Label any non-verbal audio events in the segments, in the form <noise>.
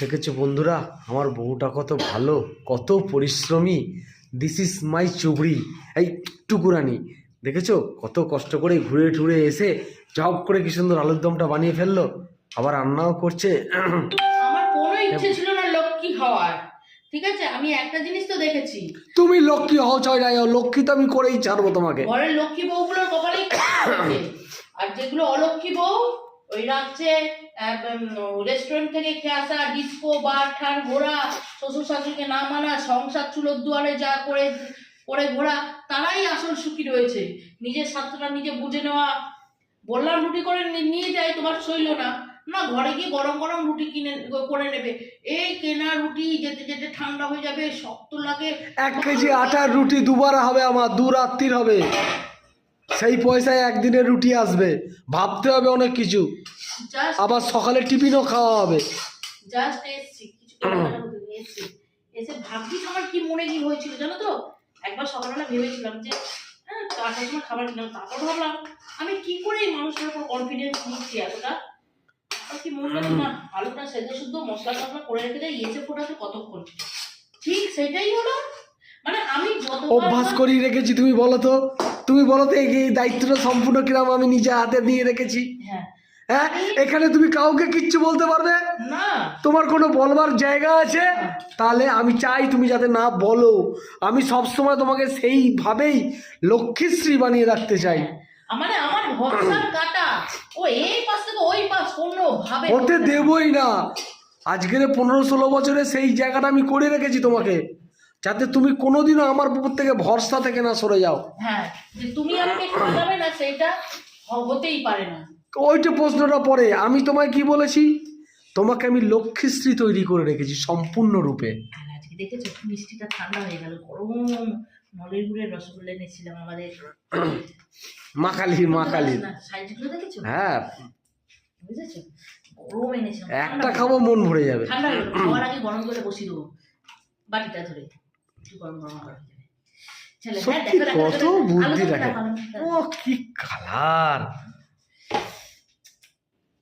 দেখেছ বন্ধুরা আমার বউটা কত ভালো কত পরিশ্রমী। This is my chubri. এই টুকুরানি দেখেছ? কত কষ্ট করে ঘুরে টুরে এসে জব করে কি সুন্দর আলুর দমটা বানিয়ে ফেলল। আবার রান্নাও করছে। আমার কোনো ইচ্ছে ছিল না লক্ষ্মী হওয়ার। ঠিক আছে? আমি একটা জিনিস তো দেখেছি। তুমি লক্ষ্মী হও লক্ষ্মী তো আমি করেই ছাড়বো তোমাকে। ঘরের লক্ষ্মী বউগুলোর কপালেই <coughs> আর যেগুলো অলক্ষ্মী বউ ওই রাত্রে রেস্টুরেন্ট থেকে খেয়ে আসা ডিস্কো বার ঠান ঘোরা শ্বশুর শাশুড়িকে না মানা, সংসার চুলোর দুয়ারে যা করে করে ঘোরা, তারাই আসল সুখী রয়েছে। নিজের স্বার্থটা নিজে বুঝে নেওয়া। বললাম, রুটি করে নিয়ে যাই, তোমার সইল না। না, ঘরে গিয়ে গরম গরম রুটি কিনে, করে নেবে। এই কেনা রুটি যেতে যেতে ঠান্ডা হয়ে যাবে, শক্ত লাগে। এক কেজি আটার রুটি দুবার হবে আমার, দু রাত্রির হবে। সেই পয়সায় একদিনের রুটি আসবে। ভাবতে হবে অনেক কিছু। আবার সকালে টিফিনও খাওয়া হবে। জাস্ট এসছি এসে ভাবছি আমার কি মনে কি হয়েছিল জানো তো? একবার সকালবেলা ভেবেছিলাম যে হ্যাঁ আসার সময় খাবার কিনলাম তারপর ভাবলাম আমি কি করে এই মানুষটার উপর কনফিডেন্স নিচ্ছি এতটা? কি মনে হলো না আলুটা সেদ্ধ শুদ্ধ মশলা টসলা করে রেখে দেয় ফোটাতে কতক্ষণ? ঠিক সেটাই হলো। মানে আমি যত অভ্যাস করিয়ে রেখেছি তুমি বলো তো। তুমি বলো তো এই দায়িত্বটা সম্পূর্ণ কিরাম আমি নিজে হাতে দিয়ে রেখেছি। হ্যাঁ। হ্যাঁ? এখানে তুমি কাউকে কিচ্ছু বলতে পারবে? না। তোমার কোনো বলবার জায়গা আছে? তাহলে আমি চাই তুমি যাতে না বলো। আমি সব সময় তোমাকে সেইভাবেই লক্ষ্মীশ্রী বানিয়ে রাখতে চাই। মানে আমার ভরসার কাটা। ও এই পাশ থেকে ওই পাশ কোনো ভাবে। হতে দেবই না। আজকের পনেরো ষোলো বছরে সেই জায়গাটা আমি করে রেখেছি তোমাকে। যাতে তুমি কোনোদিনও আমার উপর থেকে ভরসা থেকে না সরে যাও। হ্যাঁ যে তুমি আমাকে খাওয়াবে না সেটা হতেই পারে না। ওইটা প্রশ্নটা পরে। আমি তোমায় কি বলেছি? তোমাকে আমি লক্ষ্মীশ্রী তৈরি করে রেখেছি আজকে দেখেছ মিষ্টিটা ঠান্ডা হয়ে গেল? গরম। নলের গুড়ের রসগোল্লা এনেছিলাম আমাদের। মা কালী মা কালী সাইজগুলো দেখেছ? হ্যাঁ। বুঝেছ? গরম এনেছিলাম একটা খাব মন ভরে যাবে। ঠান্ডা হয়ে গেলো। আগে গরম করে বসিয়ে দেবো বাটিটা ধরে। হয়ে হ্যাঁ সত্যি দেখো কত বুদ্ধি দেখো। ও কি কালার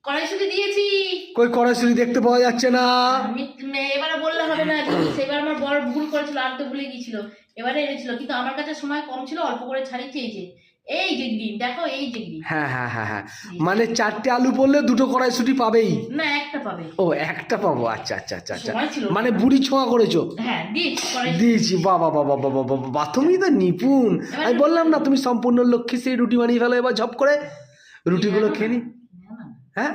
কড়াইশুটি দিয়েছি। কই কড়াইশুটি দেখতে পাওয়া যাচ্ছে না। এবারে বললে হবে না জিনিস এবার আমার বড় ভুল করেছিল আনতে ভুলে গিয়েছিল। এবারে এনেছিল কিন্তু আমার কাছে সময় কম ছিল অল্প করে ছাড়িয়ে যে। এই যে গ্রিন দেখো এই যে গ্রিন। হ্যাঁ হ্যাঁ হ্যাঁ হ্যাঁ। মানে চারটে আলু পড়লে দুটো কড়াইশুটি পাবেই? না একটা পাবে। ও একটা পাবো? আচ্ছা আচ্ছা আচ্ছা আচ্ছা। মানে বুড়ি ছোঁয়া করেছ? হ্যাঁ দিয়েছি বাবা বাবা বাবা বাবা বা তুমি তো নিপুণ। আমি বললাম না তুমি সম্পূর্ণ লক্ষ্মী সেই রুটি বানিয়ে ফেলো এবার ঝপ করে রুটিগুলো খেয়ে নি। হ্যাঁ?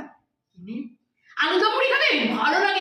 আলু দম খাবে? ভালো লাগে।